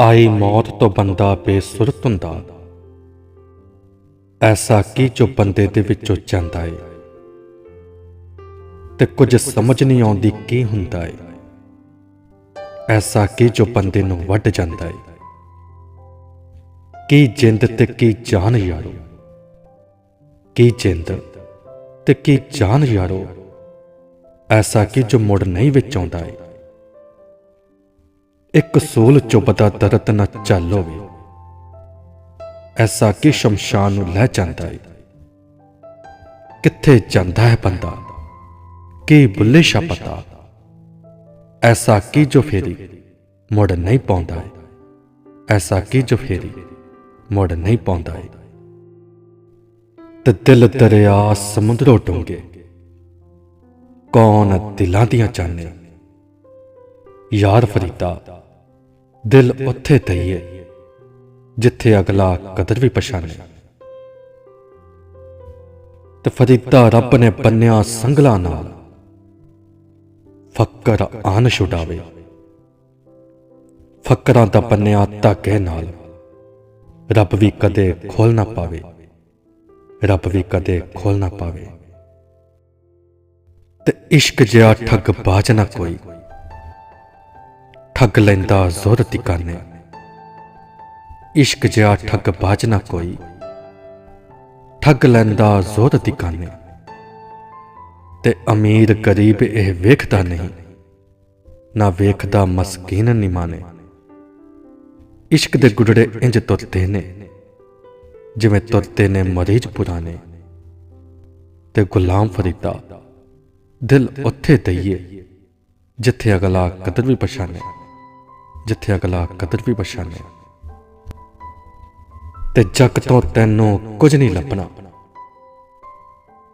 ਆਈ ਮੌਤ ਤੋਂ ਬੰਦਾ ਬੇਸੁਰਤ ਹੁੰਦਾ। ਐਸਾ ਕੀ ਜੋ ਬੰਦੇ ਦੇ ਵਿੱਚੋਂ ਜਾਂਦਾ ਏ? ਤੇ ਕੁਝ ਸਮਝ ਨਹੀਂ ਆਉਂਦੀ ਕੀ ਹੁੰਦਾ ਏ? ਐਸਾ ਕੀ ਜੋ ਬੰਦੇ ਨੂੰ ਵੱਢ ਜਾਂਦਾ ਏ? ਕੀ ਜਿੰਦ ਤੇ ਕੀ ਜਾਨ ਯਾਰੋ? ਕੀ ਜਿੰਦ ਤੇ ਕੀ ਜਾਨ ਯਾਰੋ? ਐਸਾ ਕੀ ਜੋ ਮੁੜ ਨਹੀਂ ਵਿੱਚ ਆਉਂਦਾ ਏ? ਇੱਕ ਸੂਲ ਚੁੱਭਦਾ ਦਰਦ ਨਾ ਚੱਲ ਹੋਵੇ। ਐਸਾ ਕਿ ਸ਼ਮਸ਼ਾਨ ਨੂੰ ਲੈ ਜਾਂਦਾ ਏ। ਕਿੱਥੇ ਜਾਂਦਾ ਹੈ ਬੰਦਾ? ਕੀ ਬੁੱਲੇ ਸ਼ਾ ਪਤਾ? ਐਸਾ ਕੀ ਜੋ ਫੇਰੀ ਮੁੜ ਨਹੀਂ ਪਾਉਂਦਾ ਏ। ਐਸਾ ਕੀ ਜੋ ਫੇਰੀ ਮੁੜ ਨਹੀਂ ਪਾਉਂਦਾ ਏ। ਤੇ ਦਿਲ ਦਰਿਆ ਸਮੁੰਦਰੋਂ ਡੂੰਘੇ। ਕੌਣ ਦਿਲਾਂ ਦੀਆਂ ਜਾਣੇ ਯਾਰ ਫਰੀਦਾ ਦਿਲ ਉੱਥੇ ਦਈਏ, ਜਿੱਥੇ ਅਗਲਾ ਕਦਰ ਵੀ ਪਛਾਣੇ। ਤੇ ਫਰੀਦਾ ਰੱਬ ਨੇ ਬੰਨਿਆ ਸੰਗਲਾ ਨਾਲ, ਫੱਕਰ ਆਨ ਛੁਡਾਵੇ। ਫੱਕਰਾਂ ਦਾ ਬੰਨਿਆ ਧਾਗੇ ਨਾਲ, ਰੱਬ ਵੀ ਕਦੇ ਖੋਲ ਨਾ ਪਾਵੇ, ਰੱਬ ਵੀ ਕਦੇ ਖੋਲ ਨਾ ਪਾਵੇ। ਤੇ ਇਸ਼ਕ ਜਿਹਾ ਠੱਗ ਬਾਜ ਨਾ ਕੋਈ ਠੱਗ ਲੈਂਦਾ ਜ਼ੋਰ ਟਿਕਾਨੇ ਇਸ਼ਕ ਜਿਹਾ ਠੱਗ ਬਾਜ ਨਾ ਕੋਈ। ਠੱਗ ਲੈਂਦਾ ਜ਼ੋਰ ਟਿਕਾਨੇ ਤੇ ਅਮੀਰ ਗਰੀਬ ਇਹ ਵੇਖਦਾ ਨਹੀਂ। ਨਾ ਵੇਖਦਾ ਮਸਕੀਨ ਨਿਮਾਨੇ ਇਸ਼ਕ ਦੇ ਗੁੱਡੜੇ ਇੰਜ ਤੁਰਦੇ ਨੇ। ਜਿਵੇਂ ਤੁਰਦੇ ਨੇ ਮਰੀਜ਼ ਪੁਰਾਣੇ। ਤੇ ਗੁਲਾਮ ਫਰੀਦਾ, ਦਿਲ ਉੱਥੇ ਦਈਏ, ਜਿੱਥੇ ਅਗਲਾ ਕਦਰ ਵੀ ਪਛਾਣੇ ਜਿੱਥੇ ਅਗਲਾ ਕਦਰ ਵੀ ਪਛਾਣੇ ਤੇ ਜੱਗ ਤੋਂ ਤੈਨੂੰ ਕੁਝ ਨਹੀਂ ਲੱਭਣਾ।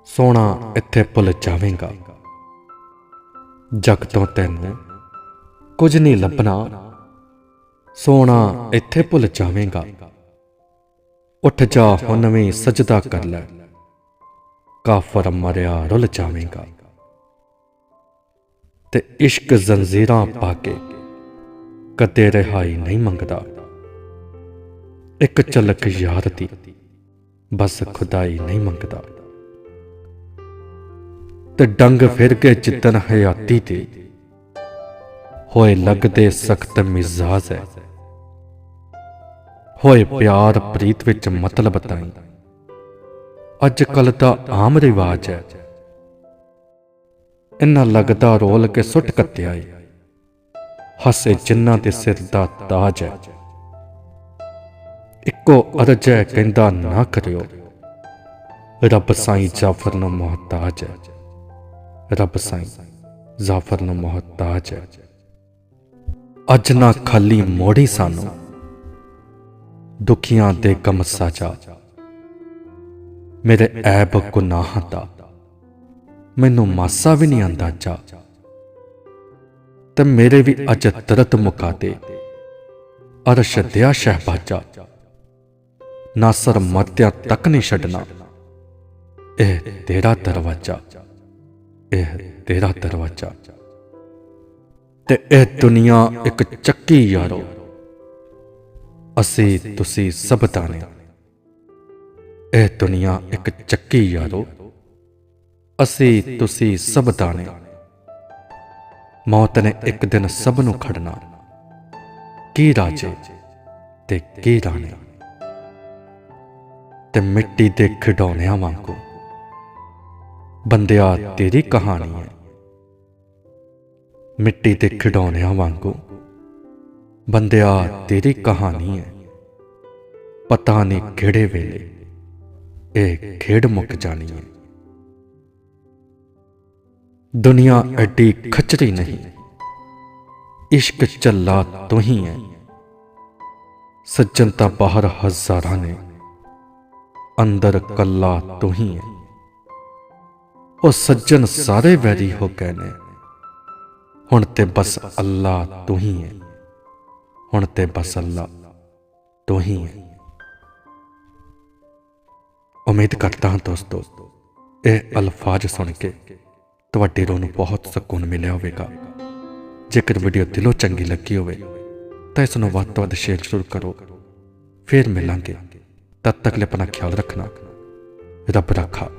ਸੋਹਣਾ ਇੱਥੇ ਭੁੱਲ ਜਾਵੇਂਗਾ ਜੱਗ ਤੋਂ ਤੈਨੂੰ ਕੁਝ ਨਹੀਂ ਲੱਭਣਾ। ਸੋਹਣਾ ਇੱਥੇ ਭੁੱਲ ਜਾਵੇਂਗਾ ਉੱਠ ਜਾ ਹੁਣ ਵੀ ਸਜਦਾ ਕਰ ਲੈ। ਕਾਫਰ ਮਰਿਆ ਰੁੱਲ ਜਾਵੇਂਗਾ ਤੇ ਇਸ਼ਕ ਜ਼ੰਜੀਰਾਂ ਪਾ ਕੇ ਕਦੇ ਰਿਹਾਈ ਨਹੀਂ ਮੰਗਦਾ। ਇੱਕ ਝਲਕ ਯਾਰ ਦੀ ਬਸ ਖੁਦਾਈ ਨਹੀਂ ਮੰਗਦਾ। ਤੇ ਡੰਗ ਫਿਰ ਕੇ ਜਿੱਦਨ ਹਯਾਤੀ ਤੇ ਹੋਏ ਲੱਗਦੇ ਸਖਤ ਮਿਜ਼ਾਜ ਹੈ ਹੋਏ ਪਿਆਰ ਪ੍ਰੀਤ ਵਿੱਚ ਮਤਲਬ ਤਾਈ। ਅੱਜ ਕੱਲ ਦਾ ਆਮ ਰਿਵਾਜ ਹੈ ਇੰਨਾ ਲੱਗਦਾ ਰੋਲ ਕੇ ਸੁੱਟ ਕੱਤਿਆ ਏ। ਹੱਸੇ ਜਿੰਨਾਂ ਦੇ ਸਿਰ ਦਾ ਤਾਜ ਹੈ। ਇੱਕੋ ਅਰਜ ਹੈ, ਕਹਿੰਦਾ ਨਾ ਕਰਿਓ। ਰੱਬ ਸਾਈਂ ਜਾਫਰ ਨੂੰ ਮੁਹਤਾਜ ਹੈ। ਰੱਬ ਸਾਈਂ ਜਾਫਰ ਨੂੰ ਮੁਹਤਾਜ ਹੈ। ਅੱਜ ਨਾ ਖਾਲੀ ਮੋੜੀ ਸਾਨੂੰ, ਦੁਖੀਆਂ ਦੇ ਗਮ ਸਾਜਾ। ਮੇਰੇ ਐਬ ਗੁਨਾਹਾਂ ਦਾ, ਮੈਨੂੰ ਮਾਸਾ ਵੀ ਨਹੀਂ ਅੰਦਾਜ਼ਾ। ਤੇ ਮੇਰੇ ਵੀ ਅਜ ਤਰਤ ਮੁਕਾ ਦੇ। ਅਰਸ਼ ਦਿਆ ਸ਼ਹਿਬਾਜਾ ਨਾਸਰ ਮਰਦਿਆਂ ਤੱਕ ਨਹੀਂ ਛੱਡਣਾ। ਇਹ ਤੇਰਾ ਦਰਵਾਜ਼ਾ, ਇਹ ਤੇਰਾ ਦਰਵਾਜ਼ਾ। ਤੇ ਇਹ ਦੁਨੀਆ ਇੱਕ ਚੱਕੀ ਯਾਰੋ। ਅਸੀਂ ਤੁਸੀਂ ਸਭ ਦਾਣੇ। ਇਹ ਦੁਨੀਆ ਇੱਕ ਚੱਕੀ ਯਾਰੋ। ਅਸੀਂ ਤੁਸੀਂ ਸਭ ਦਾਣੇ। ਮੌਤ ਨੇ ਇੱਕ ਦਿਨ ਸਭ ਨੂੰ ਖੜਨਾ। ਕੀ ਰਾਜੇ ਤੇ ਕੀ ਰਾਣੀ? ਤੇ ਮਿੱਟੀ ਦੇ ਖਿਡੌਣਿਆਂ ਵਾਂਗੂ। ਬੰਦਿਆ, ਤੇਰੀ ਕਹਾਣੀ ਹੈ। ਮਿੱਟੀ ਦੇ ਖਿਡੌਣਿਆਂ ਵਾਂਗੂ। ਬੰਦਿਆ, ਤੇਰੀ ਕਹਾਣੀ ਹੈ। ਪਤਾ ਨਹੀਂ ਕਿਹੜੇ ਵੇਲੇ ਇਹ ਖੇਡ ਮੁੱਕ ਜਾਣੀ ਹੈ। ਦੁਨੀਆ ਐਡੀ ਖਚਰੀ ਨਹੀਂ। ਇਸ਼ਕ ਚੱਲਾ ਤੂੰ ਹੀ ਹੈ ਸੱਜਣ ਤਾਂ ਬਾਹਰ ਹਜ਼ਾਰਾਂ ਨੇ। ਅੰਦਰ ਕੱਲਾ ਤੂੰ ਹੀ ਹੈ ਉਹ ਸੱਜਣ ਸਾਰੇ ਵੈਰੀ ਹੋ ਗਏ ਨੇ। ਹੁਣ ਤੇ ਬਸ ਅੱਲਾ ਤੂੰ ਹੀ ਹੈ ਹੁਣ ਤੇ ਬਸ ਅੱਲਾ ਤੂੰ ਹੀ ਹੈ ਉਮੀਦ ਕਰਦਾ ਹਾਂ ਦੋਸਤੋ, ਇਹ ਅਲਫਾਜ਼ ਸੁਣ ਕੇ ਤੁਹਾਡੇ ਰੋਹ ਨੂੰ ਬਹੁਤ ਸਕੂਨ ਮਿਲਿਆ ਹੋਵੇਗਾ। ਜੇਕਰ ਵੀਡੀਓ ਦਿਲੋਂ ਚੰਗੀ ਲੱਗੀ ਹੋਵੇ, ਤਾਂ ਇਸ ਨੂੰ ਵੱਧ ਤੋਂ ਵੱਧ ਸ਼ੇਅਰ ਜ਼ਰੂਰ ਕਰੋ। ਫੇਰ ਮਿਲਾਂਗੇ। ਤਦ ਤੱਕ ਲਈ ਆਪਣਾ ਖਿਆਲ ਰੱਖਣਾ, ਰੱਬ ਰੱਖਾ।